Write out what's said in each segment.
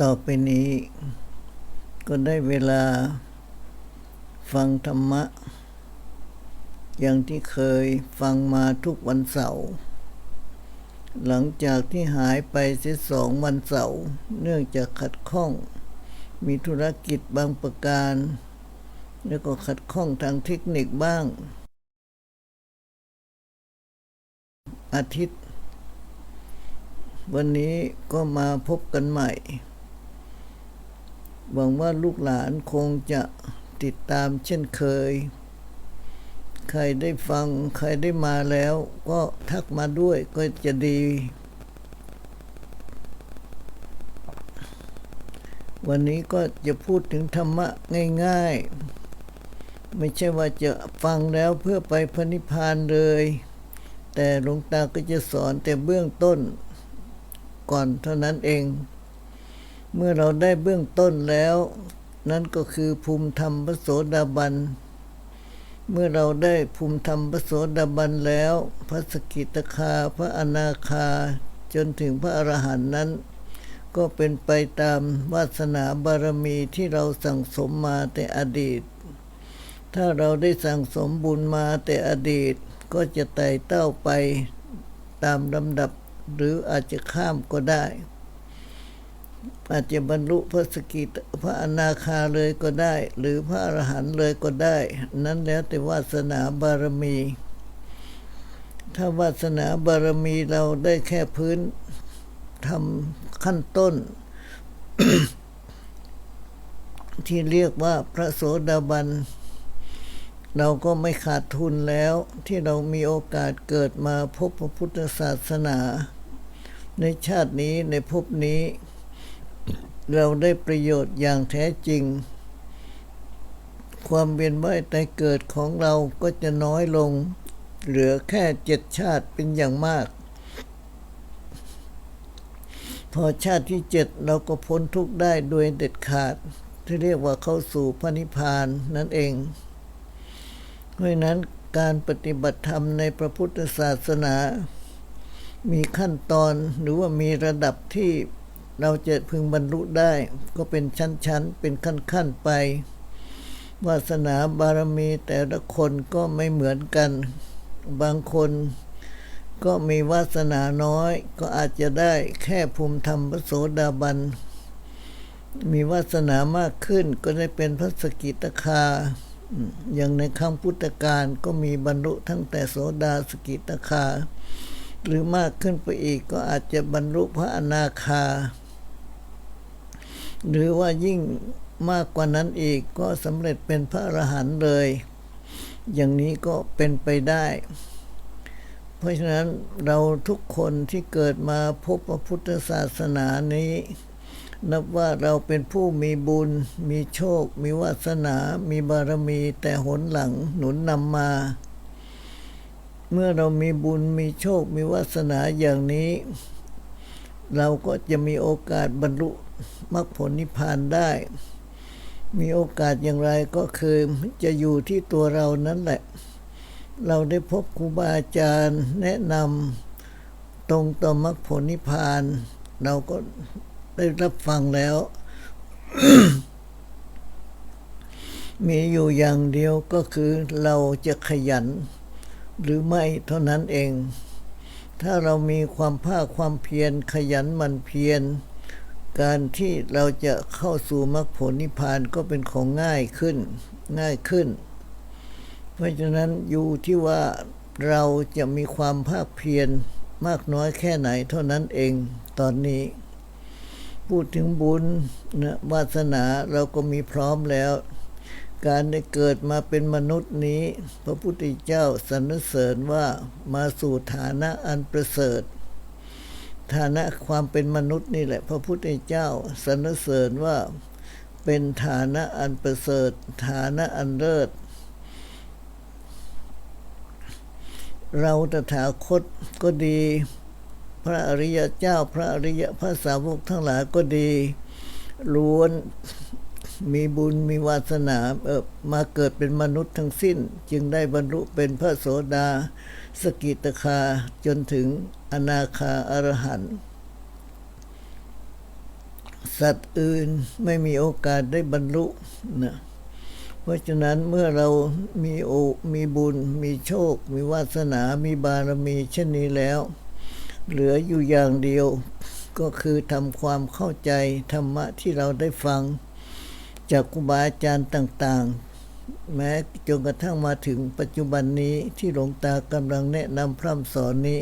ต่อไปนี้ ก็ได้เวลา ฟังธรรมะ อย่างที่เคยฟังมาทุกวันเสาร์หลังจากที่หายไปเสียสองวันเสาร์เนื่องจากขัดข้อง มีธุรกิจบางประการ แล้วก็ขัดข้องทางเทคนิคบ้าง อาทิตย์ วันนี้ก็มาพบกันใหม่ หวังว่าลูกหลานคงจะติดตามเช่นเคย ใครได้ฟังใครได้มาแล้ว ก็ทักมาด้วยก็จะดี วันนี้ก็จะพูดถึงธรรมะง่าย ๆ ไม่ใช่ว่าจะฟังแล้วเพื่อไปพระนิพพานเลย แต่หลวงตาก็จะสอนแต่เบื้องต้น ก่อนเท่านั้นเอง เมื่อเราได้เบื้องต้นแล้ว นั่นก็คือภูมิธรรมพระโสดาบัน เมื่อเราได้ภูมิธรรมพระโสดาบันแล้ว พระสกิตาคาพระอนาคาจนถึงพระอรหันต์นั้น ก็เป็นไปตามวาสนาบารมีที่เราสั่งสมมาแต่อดีต ถ้าเราได้สั่งสมบุญมาแต่อดีตก็จะไต่เต้าไปตามลำดับ หรืออาจจะข้ามก็ได้ อาจจะบรรลุพระสกิตพระอนาคาเลยก็ได้ หรือพระอรหันต์เลยก็ได้ นั้นแล้วแต่วาสนาบารมี ถ้าวาสนาบารมีเราได้แค่พื้นทำขั้นต้น ที่เรียกว่าพระโสดาบันเราก็ไม่ขาดทุนแล้วที่เรามีโอกาสเกิดมาพบพระพุทธศาสนา ในชาตินี้ในภพนี้ เราได้ประโยชน์อย่างแท้จริง ความเวียนว่ายตายเกิดของเราก็จะน้อยลง เหลือแค่เจ็ดชาติเป็นอย่างมาก พอชาติที่เจ็ดเราก็พ้นทุกข์ได้โดยเด็ดขาด ที่เรียกว่าเข้าสู่พระนิพพานนั่นเองเพราะฉะนั้นการปฏิบัติธรรมในพระพุทธศาสนา มีขั้นตอนหรือว่ามีระดับที่เราจะพึงบรรลุได้ ก็เป็นชั้นๆ เป็นขั้นๆไป วาสนาบารมีแต่ละคนก็ไม่เหมือนกัน บางคนก็มีวาสนาน้อย ก็อาจจะได้แค่ภูมิธรรมพระโสดาบัน มีวาสนามากขึ้นก็ได้เป็นพระสกิตาคา อย่างในครั้งพุทธกาลก็มีบรรลุทั้งแต่โสดาสกิตาคา หรือมากขึ้นไปอีกก็อาจจะบรรลุพระอนาคา หรือว่ายิ่งมากกว่านั้นอีกก็สำเร็จเป็นพระอรหันต์เลย อย่างนี้ก็เป็นไปได้ เพราะฉะนั้นเราทุกคนที่เกิดมาพบพระพุทธศาสนานี้ นับว่าเราเป็นผู้มีบุญ มีโชค มีวาสนา มีบารมีแต่หนหลังหนุนนำมา เมื่อเรามีบุญมีโชคมีวาสนาอย่างนี้ เราก็จะมีโอกาสบรรลุมรรคผลนิพพานได้ มีโอกาสอย่างไรก็คือจะอยู่ที่ตัวเรานั่นแหละ เราได้พบครูบาอาจารย์แนะนำตรงต่อมรรคผลนิพพาน เราก็ได้รับฟังแล้ว มีอยู่อย่างเดียวก็คือเราจะขยัน หรือไม่เท่านั้นเอง ถ้าเรามีความภาคความเพียรขยันมันเพียร การที่เราจะเข้าสู่มรรคผลนิพพานก็เป็นของง่ายขึ้น ง่ายขึ้น เพราะฉะนั้นอยู่ที่ว่าเราจะมีความภาคเพียรมากน้อยแค่ไหนเท่านั้นเองตอนนี้ พูดถึงบุญนะวาสนาเราก็มีพร้อมแล้ว การได้เกิดมาเป็นมนุษย์นี้ พระพุทธเจ้าสรรเสริญว่ามาสู่ฐานะอันประเสริฐ ฐานะความเป็นมนุษย์นี่แหละ พระพุทธเจ้าสรรเสริญว่าเป็นฐานะอันประเสริฐ ฐานะอันเลิศเราตถาคตก็ดี พระอริยเจ้า พระอริยพระสาวกทั้งหลายก็ดีล้วน มีบุญมีวาสนาเออมาเกิดเป็นมนุษย์ทั้งสิ้น จึงได้บรรลุเป็นพระโสดา สกิตคาจนถึงอนาคาอรหันต์สัตว์อื่นไม่มีโอกาสได้บรรลุนะเพราะฉะนั้นเมื่อเรามีโอมีบุญ มีโชค มีวาสนา มีบารมีเช่นนี้แล้ว เหลืออยู่อย่างเดียวก็คือทำความเข้าใจธรรมะที่เราได้ฟัง จากครูบาอาจารย์ต่างๆ แม้จนกระทั่งมาถึงปัจจุบันนี้ที่หลวงตากำลังแนะนำพร่ำสอนนี้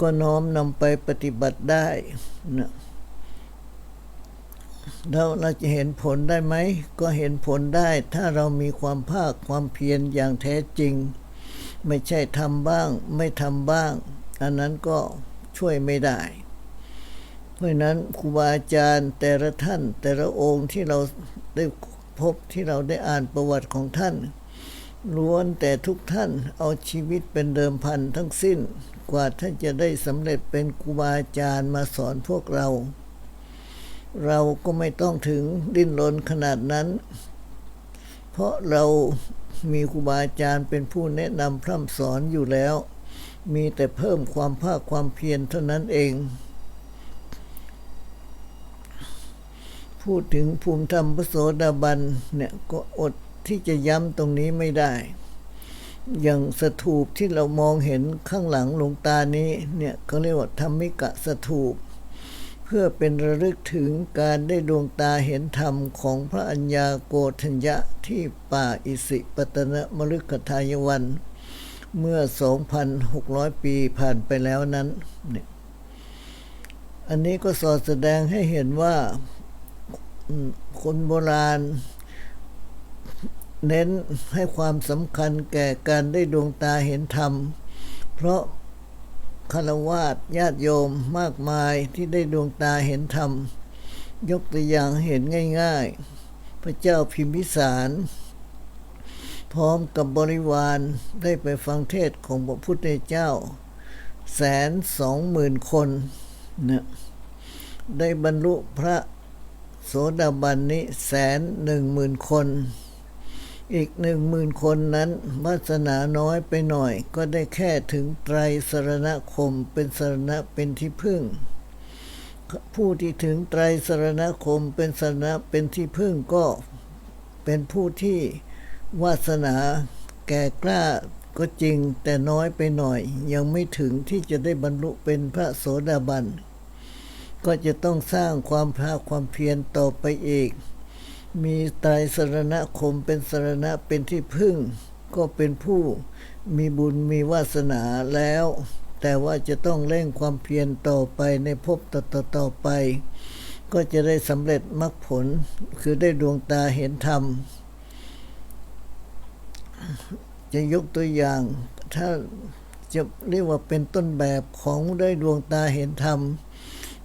ก็น้อมนำไปปฏิบัติได้นะแล้วเราจะเห็นผลได้ไหม ก็เห็นผลได้ ถ้าเรามีความภาคความเพียรอย่างแท้จริง ไม่ใช่ทำบ้าง ไม่ทำบ้าง อันนั้นก็ช่วยไม่ได้ เพราะฉะนั้นครูบาอาจารย์แต่ละท่าน แต่ละองค์ที่เราได้พบที่เราได้อ่านประวัติของท่านล้วนแต่ทุกท่านเอาชีวิตเป็นเดิมพันทั้งสิ้น กว่าท่านจะได้สำเร็จเป็นครูบาอาจารย์มาสอนพวกเรา เราก็ไม่ต้องถึงดิ้นรนขนาดนั้น เพราะเรามีครูบาอาจารย์เป็นผู้แนะนำพร่ำสอนอยู่แล้ว มีแต่เพิ่มความภาคความเพียรเท่านั้นเอง พูดถึงภูมิธรรมพระโสดาบันเนี่ยก็อดที่จะย้ำตรงนี้ไม่ได้ อย่างสถูปที่เรามองเห็นข้างหลังหลวงตานี้เนี่ยเขาเรียกว่าธรรมิกะสถูป เพื่อเป็นระลึกถึงการได้ดวงตาเห็นธรรมของพระอัญญาโกฏัญญะที่ป่าอิสิปตนะมฤคทายวัน เมื่อ 2,600 ปีผ่านไปแล้วนั้นเนี่ยอันนี้ก็สอดแสดงให้เห็นว่า คนโบราณ เน้นให้ความสำคัญแก่การได้ดวงตาเห็นธรรม เพราะคารวาสญาติโยมมากมายที่ได้ดวงตาเห็นธรรม ยกตัวอย่างเห็นง่ายๆ พระเจ้าพิมพิสาร พร้อมกับบริวารได้ไปฟังเทศของพระพุทธเจ้า แสนสองหมื่นคนเนี่ยได้บรรลุพระ โสดาบันนี้แสนหนึ่งหมื่นคน อีกหนึ่งหมื่นคนนั้นวาสนาน้อยไปหน่อย ก็ได้แค่ถึงไตรสรณคมเป็นสรณะเป็นที่พึ่ง ผู้ที่ถึงไตรสรณคมเป็นสรณะเป็นที่พึ่งก็เป็นผู้ที่วาสนาแก่กล้าก็จริงแต่น้อยไปหน่อย ยังไม่ถึงที่จะได้บรรลุเป็นพระโสดาบัน ก็จะต้องสร้างความภาคความเพียรต่อไปอีก มีไตรสรณคมเป็นสรณะเป็นที่พึ่ง ก็เป็นผู้มีบุญมีวาสนาแล้ว แต่ว่าจะต้องเร่งความเพียรต่อไปในภพต่อต่อไป ก็จะได้สำเร็จมรรคผล คือได้ดวงตาเห็นธรรม จะยกตัวอย่างถ้าจะเรียกว่าเป็นต้นแบบของได้ดวงตาเห็นธรรม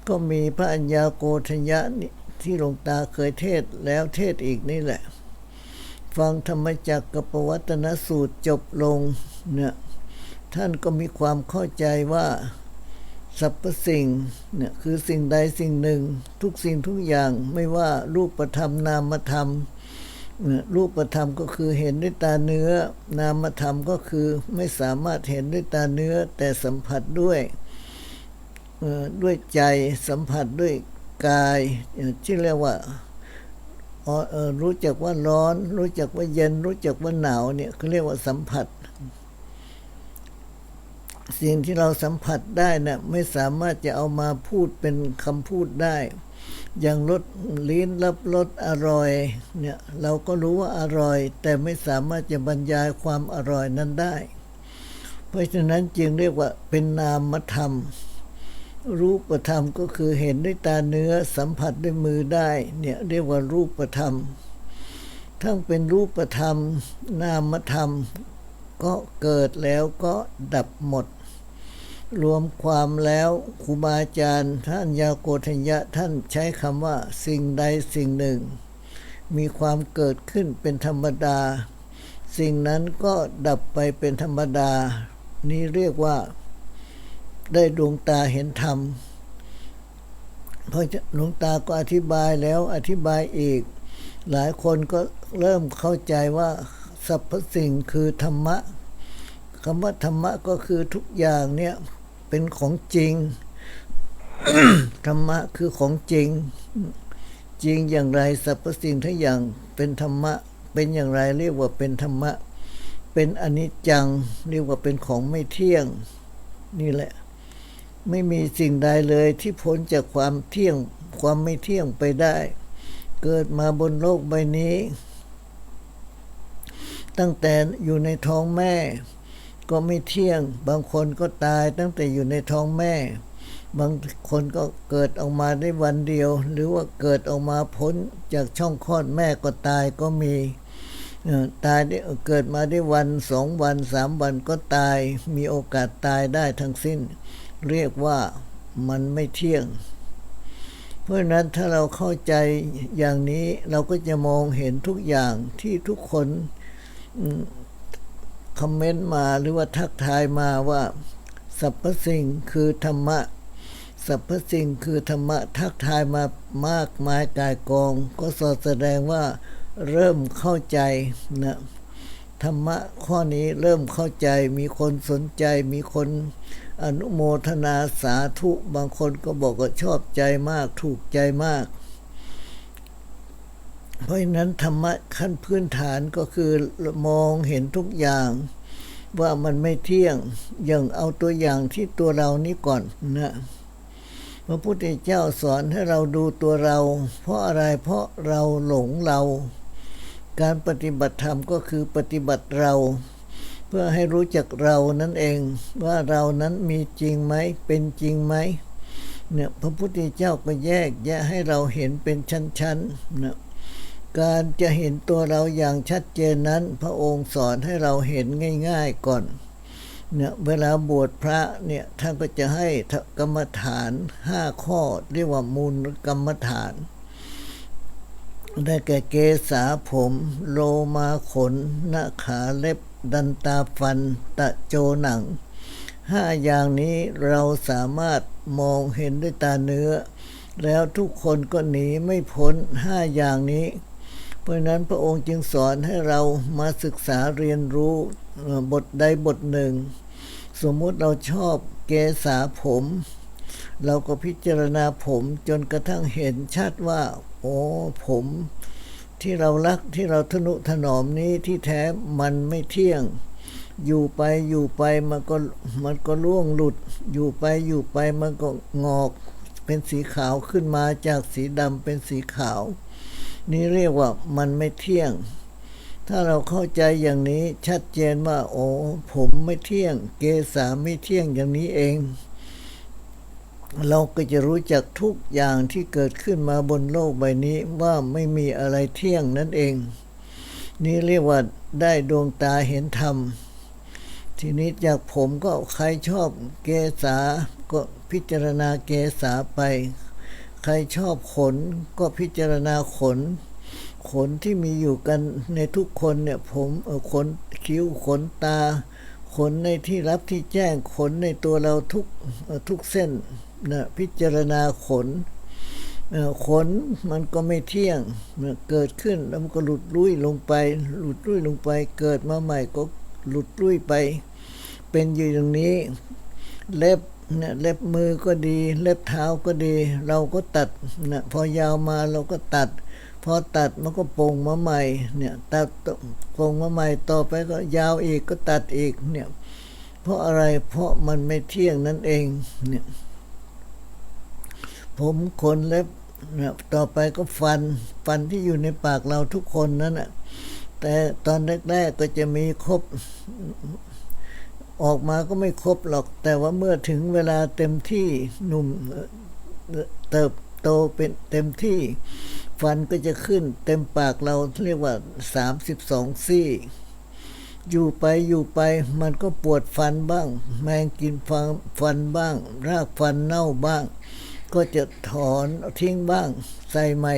ก็มีพระอัญญาโกฏัญญะนี่ที่หลวงตาเคยเทศแล้วเทศอีกนี่แหละ ฟังธรรมจักรกับปวัตนสูตรจบลงเนี่ยท่านก็มีความเข้าใจว่าสรรพสิ่งเนี่ยคือสิ่งใดสิ่งหนึ่ง ทุกสิ่งทุกอย่างไม่ว่ารูปธรรมนามธรรมเนี่ยรูปธรรมก็คือเห็นด้วยตาเนื้อ นามธรรมก็คือไม่สามารถเห็นด้วยตาเนื้อแต่สัมผัสด้วย ด้วยใจสัมผัสด้วยกายที่เรียกว่ารู้จักว่าร้อน รู้จักว่าเย็น รู้จักว่าหนาวเนี่ยเขาเรียกว่าสัมผัส สิ่งที่เราสัมผัสได้นะ่ะไม่สามารถจะเอามาพูดเป็นคำพูดได้ อย่างรสลิ้นรับรสอร่อยเนี่ยเราก็รู้ว่าอร่อย แต่ไม่สามารถจะบรรยายความอร่อยนั้นได้ เพราะฉะนั้นจึงเรียกว่าเป็นนามธรรม รูปธรรมก็คือเห็นด้วยตาเนื้อสัมผัสด้วยมือได้เนี่ยเรียกว่ารูปธรรม ทั้งเป็นรูปธรรม นามธรรม ก็เกิดแล้วก็ดับหมด รวมความแล้วครูบาอาจารย์ ท่านยาโกฏัญญะท่านใช้คำว่าสิ่งใดสิ่งหนึ่ง มีความเกิดขึ้นเป็นธรรมดา สิ่งนั้นก็ดับไปเป็นธรรมดา นี่เรียกว่า ได้ดวงตาเห็นธรรมเพราะหลวงตาก็อธิบายแล้วอธิบายอีก หลายคนก็เริ่มเข้าใจว่าสรรพสิ่งคือธรรมะคำว่าธรรมะก็คือทุกอย่างเนี่ยเป็นของจริง ธรรมะคือของจริง จริงอย่างไรสรรพสิ่งทั้งอย่างเป็นธรรมะ เป็นอย่างไรเรียกว่าเป็นธรรมะ เป็นอนิจจัง เรียกว่าเป็นของไม่เที่ยง นี่แหละ ไม่มีสิ่งใดเลยที่พ้นจากความเที่ยงความไม่เที่ยงไปได้ เกิดมาบนโลกใบนี้ ตั้งแต่อยู่ในท้องแม่ ก็ไม่เที่ยง บางคนก็ตายตั้งแต่อยู่ในท้องแม่ บางคนก็เกิดออกมาได้วันเดียว หรือว่าเกิดออกมาพ้นจากช่องคลอดแม่ก็ตายก็มีเออตายได้เกิดมาได้วันสองวันสามวันก็ตาย มีโอกาสตายได้ทั้งสิ้น เรียกว่ามันไม่เที่ยง เพราะนั้นถ้าเราเข้าใจอย่างนี้เราก็จะมองเห็นทุกอย่างที่ทุกคนคอมเมนต์มาหรือว่าทักทายมาว่าสรรพสิ่งคือธรรมะสรรพสิ่งคือธรรมะทักทายมามากมายกายกอง ก็สอดแสดงว่าเริ่มเข้าใจนะธรรมะข้อนี้เริ่มเข้าใจมีคนสนใจมีคน อนุโมทนาสาธุบางคนก็บอกว่าชอบใจมากถูกใจมาก เพราะฉะนั้นธรรมะขั้นพื้นฐานก็คือมองเห็นทุกอย่างว่ามันไม่เที่ยงอย่างเอาตัวอย่างที่ตัวเรานี้ก่อนนะพระพุทธเจ้าสอนให้เราดูตัวเรา เพราะอะไรเพราะเราหลงเรา การปฏิบัติธรรมก็คือปฏิบัติเรา พื่อให้รู้จักเรานั่นเอง ว่าเรานั้นมีจริงไหมเป็นจริงไหมเนี่ยพระพุทธเจ้าก็แยกแยะให้เราเห็นเป็นชั้นๆนะการจะเห็นตัวเราอย่างชัดเจนนั้น พระองค์สอนให้เราเห็นง่าย ๆก่อนเนี่ยเวลาบวชพระเนี่ยท่านก็จะให้กรรมฐานห้าข้อเรียกว่ามูลกรรมฐาน ได้แก่เกษาผม โลมาขนหน้าขาเล็บ ดันตาฟัน ตะโจหนังห้าอย่างนี้เราสามารถมองเห็นด้วยตาเนื้อ แล้วทุกคนก็หนีไม่พ้นห้าอย่างนี้ เพราะนั้นพระองค์จึงสอนให้เรามาศึกษาเรียนรู้บทใดบทหนึ่ง สมมุติเราชอบเกษาผม เราก็พิจารณาผมจนกระทั่งเห็นชัดว่า โอ้ผม ที่เรารักที่เราทนุถนอมนี้ที่แท้มันไม่เที่ยง อยู่ไปอยู่ไปมันก็มันก็ร่วงหลุด อยู่ไปอยู่ไปมันก็งอก เป็นสีขาวขึ้นมาจากสีดำเป็นสีขาว นี่เรียกว่ามันไม่เที่ยง ถ้าเราเข้าใจอย่างนี้ชัดเจนว่าโอ้ผมไม่เที่ยง เกษาไม่เที่ยงอย่างนี้เอง เราก็จะรู้จักทุกอย่างที่เกิดขึ้นมาบนโลกใบนี้ว่าไม่มีอะไรเที่ยงนั่นเอง นี่เรียกว่าได้ดวงตาเห็นธรรม ทีนี้จากผมก็ใครชอบเกษาก็พิจารณาเกษาไป ใครชอบขนก็พิจารณาขน ขนที่มีอยู่กันในทุกคนเนี่ยผมขนคิ้วขนตา ขนในที่รับที่แจ้งขนในตัวเราทุกทุกเส้น นะพิจารณาขนขนมันก็ไม่เที่ยงเกิดขึ้นแล้วมันก็หลุดลุ่ยลงไป หลุดลุ่ยลงไป เกิดมาใหม่ก็หลุดลุ่ยไป เป็นอยู่อย่างนี้ เล็บเนี่ยเล็บมือก็ดี เล็บเท้าก็ดี เราก็ตัดนะพอยาวมาเราก็ตัด พอตัดมันก็โป่งมาใหม่เนี่ยตัดโป่งมาใหม่ต่อไปก็ยาวอีกก็ตัดอีกเนี่ยเพราะอะไรเพราะมันไม่เที่ยงนั่นเองเนี่ย ผมขนเล็บต่อไปก็ฟัน ฟันที่อยู่ในปากเราทุกคนนั่นแหะแต่ตอนแรกๆก็จะมีครบ ออกมาก็ไม่ครบหรอก แต่ว่าเมื่อถึงเวลาเต็มที่หนุ่มเอ่อเติบโตเป็นเต็มที่ ฟันก็จะขึ้นเต็มปากเราเรียกว่าสามสิบสองซี่ อยู่ไปอยู่ไปมันก็ปวดฟันบ้าง แมงกินฟันฟันบ้าง รากฟันเน่าบ้าง ก็จะถอนทิ้งบ้าง ใส่ใหม่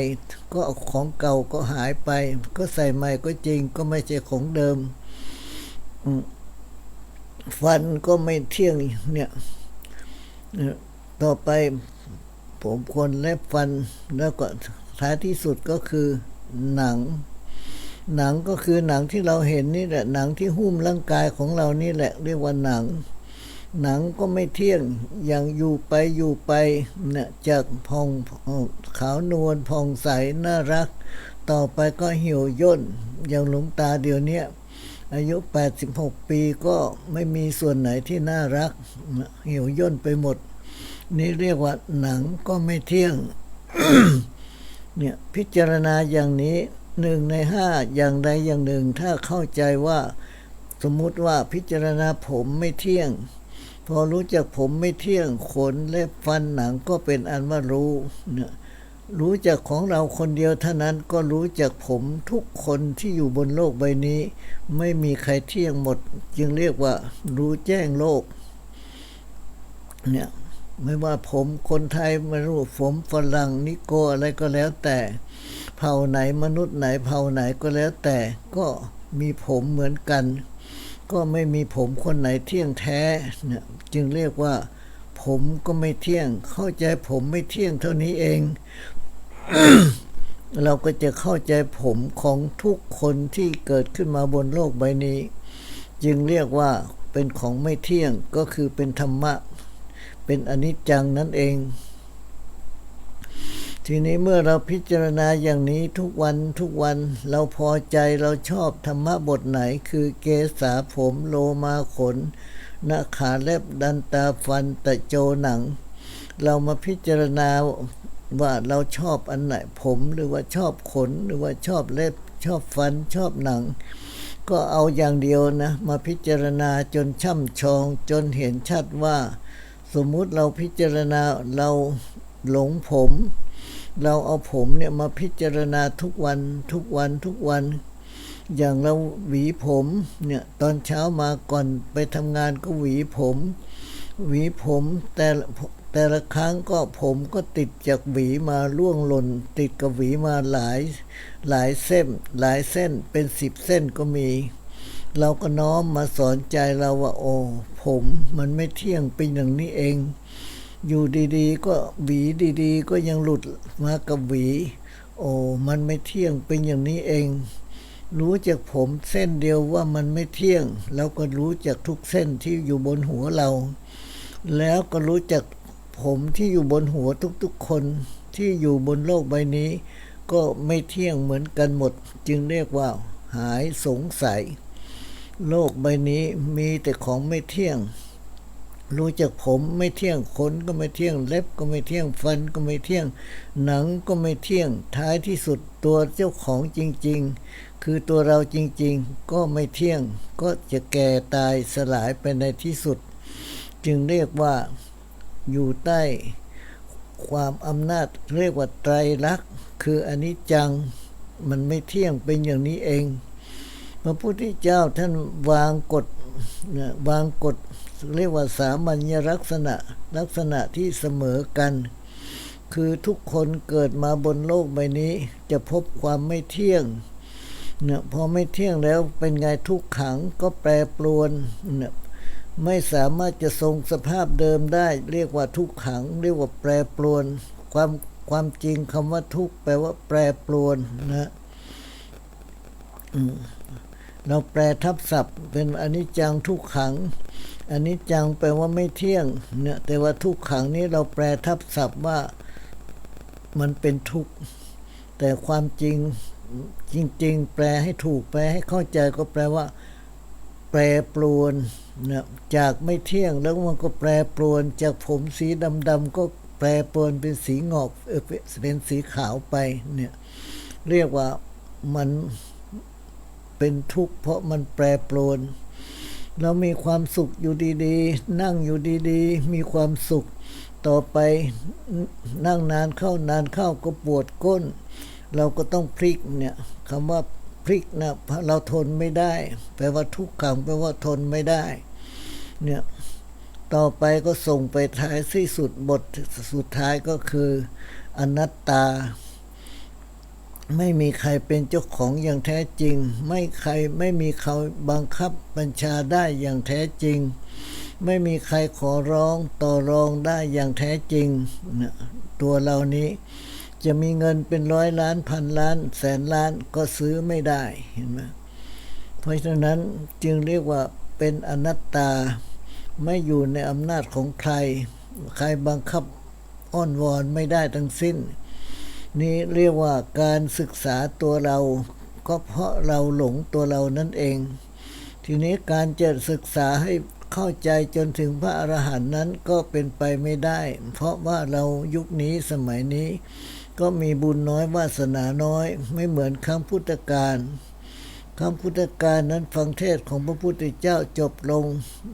ก็ของเก่าก็หายไป ก็ใส่ใหม่ก็จริงก็ไม่ใช่ของเดิมฟันก็ไม่เที่ยงเนี่ยเอ่อต่อไปผมขนเล็บฟันแล้วก็ท้ายที่สุดก็คือหนัง หนังก็คือหนังที่เราเห็นนี่แหละหนังที่หุ้มร่างกายของเรานี่แหละ เรียกว่าหนัง หนังก็ไม่เที่ยงอย่างอยู่ไปอยู่ไปเนี่ยจากพองขาวนวลผ่องใสน่ารัก ต่อไปก็เหี่ยวย่นอย่างหลวงตาเดี๋ยวเนี้ยอายุ 86 ปีก็ไม่มีส่วนไหนที่น่ารัก เหี่ยวย่นไปหมด นี่เรียกว่าหนังก็ไม่เที่ยง เนี่ยพิจารณาอย่างนี้หนึ่งในห้าอย่างใดอย่างหนึ่งถ้าเข้าใจว่า สมมุติว่าพิจารณาผมไม่เที่ยง พอรู้จักผมไม่เที่ยงขนเล็บฟันหนังก็เป็นอันว่ารู้เนี่ยรู้จักของเราคนเดียวเท่านั้นก็รู้จักผมทุกคนที่อยู่บนโลกใบนี้ ไม่มีใครเที่ยงหมด จึงเรียกว่า รู้แจ้งโลกเนี่ยไม่ว่าผมคนไทยไม่รู้ผมฝรั่งนิโกอะไรก็แล้วแต่ เผ่าไหนมนุษย์ไหนเผ่าไหนก็แล้วแต่ ก็มีผมเหมือนกัน ก็ไม่มีผมคนไหนเที่ยงแท้เนี่ยจึงเรียกว่า ผมก็ไม่เที่ยง เข้าใจผมไม่เที่ยงเท่านี้เอง เราก็จะเข้าใจผมของทุกคนที่เกิดขึ้นมาบนโลกใบนี้ จึงเรียกว่าเป็นของไม่เที่ยงก็คือเป็นธรรมะ เป็นอนิจจังนั่นเอง ทีนี้เมื่อเราพิจารณาอย่างนี้ทุกวันทุกวันเราพอใจเราชอบธรรมะบทไหน คือเกษาผมโลมาขนนาขาเล็บดันตาฟันตะโจหนัง เรามาพิจารณาว่าเราชอบอันไหนผมหรือว่าชอบขนหรือว่าชอบเล็บชอบฟันชอบหนัง ก็เอาอย่างเดียวนะ มาพิจารณาจนช่ำชองจนเห็นชัดว่า สมมุติเราพิจารณาเราหลงผม เราเอาผมเนี่ยมาพิจารณาทุกวันทุกวันทุกวัน อย่างเราหวีผมเนี่ยตอนเช้ามาก่อนไปทำงานก็หวีผม หวีผมแต่แต่ละครั้งก็ผมก็ติดจากหวีมาล่วงหล่น ติดกับหวีมาหลายหลายเส้น หลายเส้นเป็นสิบเส้นก็มี เราก็น้อมมาสอนใจเราว่าโอ้ผมมันไม่เที่ยงเป็นอย่างนี้เอง อยู่ดีๆ ก็หวีดีๆ ก็ยังหลุดมากับหวี โอ้มันไม่เที่ยงเป็นอย่างนี้เอง รู้จากผมเส้นเดียวว่ามันไม่เที่ยง แล้วก็รู้จากทุกเส้นที่อยู่บนหัวเรา แล้วก็รู้จักผมที่อยู่บนหัวทุกๆคนที่อยู่บนโลกใบนี้ ก็ไม่เที่ยงเหมือนกันหมด จึงเรียกว่า หายสงสัย โลกใบนี้มีแต่ของไม่เที่ยง รู้จักผมไม่เที่ยงขนก็ไม่เที่ยงเล็บก็ไม่เที่ยงฟันก็ไม่เที่ยง หนังก็ไม่เที่ยงท้ายที่สุดตัวเจ้าของจริง ๆ คือตัวเราจริง ๆ ก็ไม่เที่ยง ก็จะแก่ตายสลายไปในที่สุด จึงเรียกว่าอยู่ใต้ความอำนาจเรียกว่าไตรลักษณ์คืออนิจจังมันไม่เที่ยงเป็นอย่างนี้เอง พระพุทธเจ้าท่านวางกฎวางกฎ เรียกว่าสามัญลักษณะลักษณะที่เสมอกัน คือทุกคนเกิดมาบนโลกใบนี้ จะพบความไม่เที่ยงเนี่ยพอไม่เที่ยงแล้วเป็นไงทุกขังก็แปรปรวนเนี่ยไม่สามารถจะทรงสภาพเดิมได้ เรียกว่าทุกขัง เรียกว่าแปรปรวน ความความจริงคำว่าทุกแปลว่าแปรปรวนนะเราแปลทับศัพท์เป็นอนิจจังทุกขัง อันิจจังแปลว่าไม่เที่ยงเนี่ยแต่ว่าทุกขังนี้เราแปลทับศัพท์ว่ามันเป็นทุกข์แต่ความจริงจริง ๆ แปลให้ถูกแปลให้เข้าใจก็แปลว่า แปรปรวนนะจากไม่เที่ยงแล้วมันก็แปรปรวน จากผมสีดำๆก็แปรปรวนเป็นสีงอกเออเป็นสีขาวไปเนี่ยเรียกว่ามันเป็นทุกข์เพราะมันแปรปรวน เรามีความสุขอยู่ดีๆ นั่งอยู่ดีๆ มีความสุข ต่อไปนั่งนานเข้านานเข้าก็ปวดก้น เราก็ต้องพลิกเนี่ยคำว่าพลิกนะเราทนไม่ได้ แปลว่าทุกขังแปลว่าทนไม่ได้ เนี่ยต่อไปก็ส่งไปท้ายที่สุดบทสุดท้ายก็คืออนัตตา ไม่มีใครเป็นเจ้าของอย่างแท้จริง ไม่ใครไม่มีเขาบังคับบัญชาได้อย่างแท้จริง ไม่มีใครขอร้องต่อรองได้อย่างแท้จริงนะตัวเรานี้จะมีเงินเป็นร้อยล้านพันล้าน แสนล้านก็ซื้อไม่ได้เห็นไหมเพราะฉะนั้นจึงเรียกว่าเป็นอนัตตาไม่อยู่ในอำนาจของใคร ใครบังคับอ้อนวอนไม่ได้ทั้งสิ้น นี่เรียกว่าการศึกษาตัวเรา ก็เพราะเราหลงตัวเรานั่นเอง ทีนี้การจะศึกษาให้เข้าใจจนถึงพระอรหันต์นั้นก็เป็นไปไม่ได้ เพราะว่าเรายุคนี้สมัยนี้ ก็มีบุญน้อยวาสนาน้อย ไม่เหมือนครั้งพุทธกาลครั้งพุทธกาลนั้นฟังเทศของพระพุทธเจ้าจบลง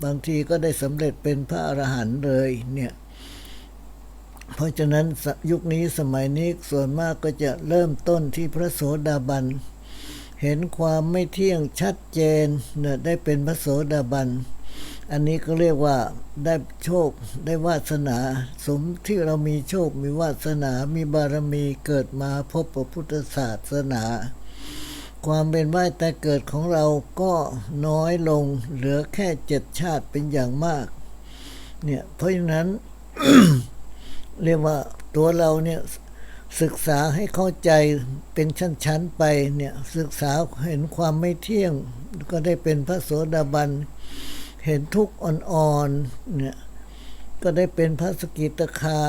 บางทีก็ได้สำเร็จเป็นพระอรหันต์เลยเนี่ย เพราะฉะนั้นยุคนี้สมัยนี้ส่วนมากก็จะเริ่มต้นที่พระโสดาบัน เห็นความไม่เที่ยงชัดเจนนี่ยได้เป็นพระโสดาบัน อันนี้ก็เรียกว่าได้โชคได้วาสนา สมที่เรามีโชคมีวาสนา มีบารมีเกิดมาพบพระพุทธศาสนา ความเป็นว่ายแต่เกิดของเราก็น้อยลงเหลือแค่เจ็ดชาติเป็นอย่างมาก เนี่ยเพราะฉะนั้น เรียกว่าตัวเราเนี่ยศึกษาให้เข้าใจเป็นชั้นๆไปเนี่ยศึกษาเห็นความไม่เที่ยง ก็ได้เป็นพระโสดาบัน เห็นทุกข์อ่อนๆเนี่ยก็ได้เป็นพระสกิตาคา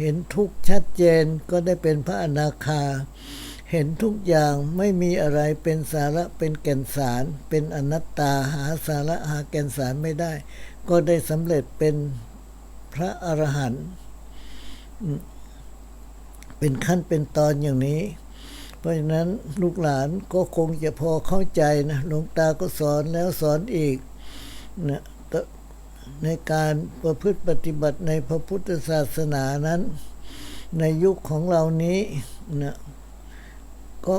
เห็นทุกข์ชัดเจนก็ได้เป็นพระอนาคา เห็นทุกอย่างไม่มีอะไรเป็นสาระเป็นแก่นสาร เป็นอนัตตาหาสาระหาแก่นสารไม่ได้ ก็ได้สำเร็จเป็นพระอรหันต์ เป็นขั้นเป็นตอนอย่างนี้ เพราะฉะนั้นลูกหลานก็คงจะพอเข้าใจนะหลวงตาก็สอนแล้วสอนอีกนะในการประพฤติปฏิบัติในพระพุทธศาสนานั้น ในยุคของเรานี้นะก็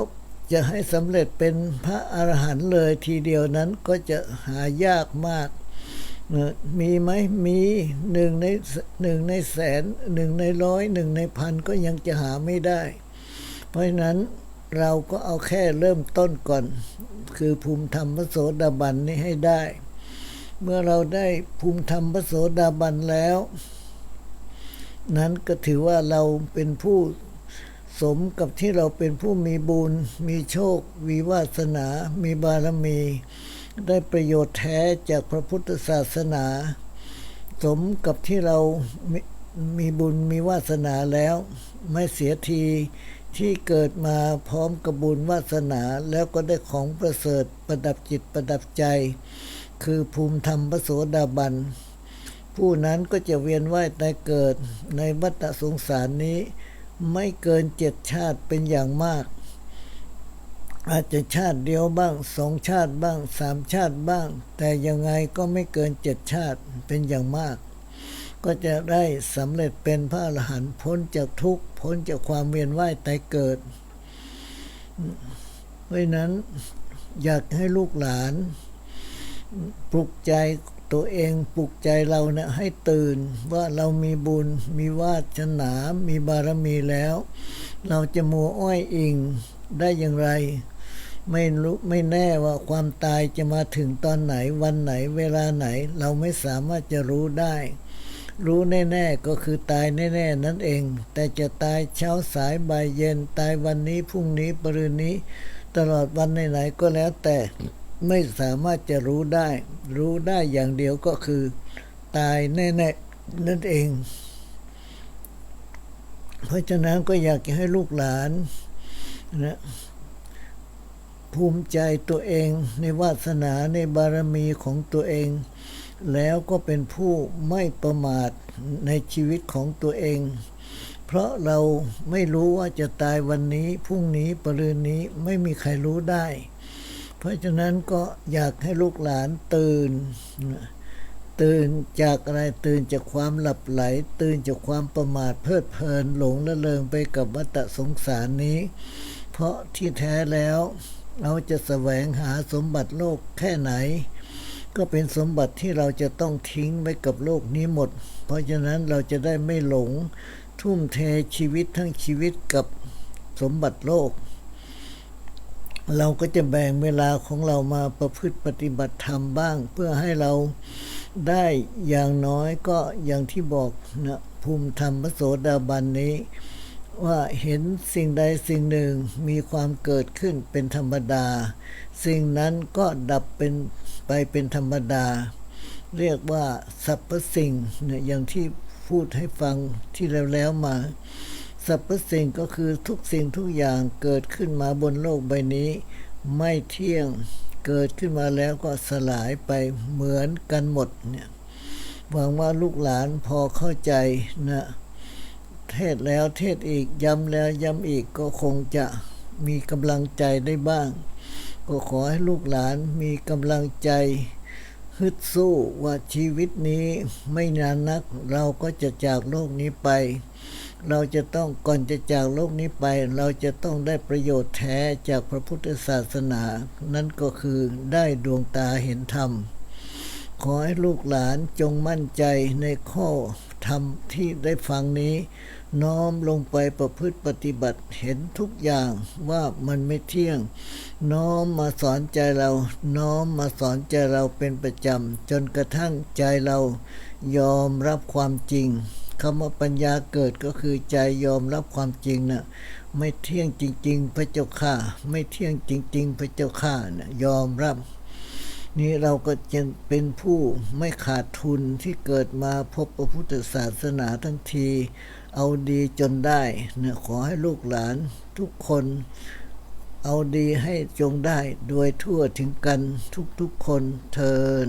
จะให้สำเร็จเป็นพระอรหันต์เลยทีเดียวนั้นก็จะหายากมาก มีไหมมีหนึ่งในหนึ่งในแสนหนึ่งในร้อยหนึ่งในพันก็ยังจะหาไม่ได้ เพราะฉะนั้นเราก็เอาแค่เริ่มต้นก่อน คือภูมิธรรมพระโสดาบันนี้ให้ได้ เมื่อเราได้ภูมิธรรมพระโสดาบันแล้ว นั้นก็ถือว่าเราเป็นผู้สมกับที่เราเป็นผู้มีบุญมีโชค มีวาสนา มีบารมี ได้ประโยชน์แท้จากพระพุทธศาสนา สมกับที่เรามีมีบุญมีวาสนาแล้ว ไม่เสียทีที่เกิดมาพร้อมกับบุญวาสนาแล้วก็ได้ของประเสริฐประดับจิตประดับใจ คือภูมิธรรมพระโสดาบัน ผู้นั้นก็จะเวียนว่ายตายเกิดในวัฏสงสารนี้ ไม่เกินเจ็ดชาติเป็นอย่างมาก อาจจะชาติเดียวบ้างสองชาติบ้างสามชาติบ้าง แต่ยังไงก็ไม่เกินเจ็ดชาติเป็นอย่างมาก ก็จะได้สำเร็จเป็นพระอรหันต์พ้นจากทุกข์พ้นจากความเวียนว่ายตายเกิด เพราะนั้นอยากให้ลูกหลาน ปลุกใจตัวเองปลุกใจเราเนะี่ยให้ตื่นว่าเรามีบุญมีวาสนา มีบารมีแล้ว เราจะมัวอ้อยอิงได้อย่างไร ไม่รู้ไม่แน่ว่าความตายจะมาถึงตอนไหนวันไหนเวลาไหน เราไม่สามารถจะรู้ได้ รู้แน่ๆก็คือตายแน่ๆนั่นเอง แต่จะตายเช้าสายบ่ายเย็นตายวันนี้พรุ่งนี้ปรืนนี้ ตลอดวันไหนๆก็แล้วแต่ไม่สามารถจะรู้ได้ รู้ได้อย่างเดียวก็คือ ตายแน่ๆนั่นเอง เพราะฉะนั้นก็อยากจะให้ลูกหลานนะ ภูมิใจตัวเองในวาสนาในบารมีของตัวเอง แล้วก็เป็นผู้ไม่ประมาทในชีวิตของตัวเอง เพราะเราไม่รู้ว่าจะตายวันนี้พรุ่งนี้ปรืนนี้ไม่มีใครรู้ได้ เพราะฉะนั้นก็อยากให้ลูกหลานตื่น ตื่นจากอะไรตื่นจากความหลับไหล ตื่นจากความประมาทเพลิดเพลินหลงละเลงไปกับวัฏสงสารนี้ เพราะที่แท้แล้ว เราจะแสวงหาสมบัติโลกแค่ไหน ก็เป็นสมบัติที่เราจะต้องทิ้งไว้กับโลกนี้หมด เพราะฉะนั้นเราจะได้ไม่หลงทุ่มเทชีวิตทั้งชีวิตกับสมบัติโลก เราก็จะแบ่งเวลาของเรามาประพฤติปฏิบัติธรรมบ้าง เพื่อให้เราได้อย่างน้อยก็อย่างที่บอกนะภูมิธรรมพระโสดาบันนี้ ว่าเห็นสิ่งใดสิ่งหนึ่งมีความเกิดขึ้นเป็นธรรมดา สิ่งนั้นก็ดับเป็นไปเป็นธรรมดา เรียกว่าสรรพสิ่งเนี่ยอย่างที่พูดให้ฟังที่แล้วแล้วมาสรรพสิ่งก็คือทุกสิ่งทุกอย่างเกิดขึ้นมาบนโลกใบนี้ ไม่เที่ยงเกิดขึ้นมาแล้วก็สลายไปเหมือนกันหมดเนี่ยหวังว่าลูกหลานพอเข้าใจนะ เทศแล้วเทศอีกย้ำแล้วย้ำอีกก็คงจะมีกำลังใจได้บ้าง ก็ขอให้ลูกหลานมีกำลังใจ ฮึดสู้ว่าชีวิตนี้ไม่นานนัก เราก็จะจากโลกนี้ไป เราจะต้องก่อนจะจากโลกนี้ไป เราจะต้องได้ประโยชน์แท้จากพระพุทธศาสนา นั่นก็คือได้ดวงตาเห็นธรรม ขอให้ลูกหลานจงมั่นใจในข้อ ธรรมที่ได้ฟังนี้ น้อมลงไปประพฤติปฏิบัติเห็นทุกอย่างว่ามันไม่เที่ยง น้อมมาสอนใจเรา น้อมมาสอนใจเราเป็นประจำ จนกระทั่งใจเรา ยอมรับความจริงคำว่าปัญญาเกิดก็คือใจยอมรับความจริงนะไม่เที่ยงจริง ๆ พระเจ้าข้าไม่เที่ยงจริง ๆ พระเจ้าข้านะยอมรับ นี่เราก็จะเป็นผู้ไม่ขาดทุนที่เกิดมาพบพระพุทธศาสนาทั้งที เอาดีจนได้เนี่ยขอให้ลูกหลานทุกคน เอาดีให้จงได้โดยทั่วถึงกันทุกๆคนเทิน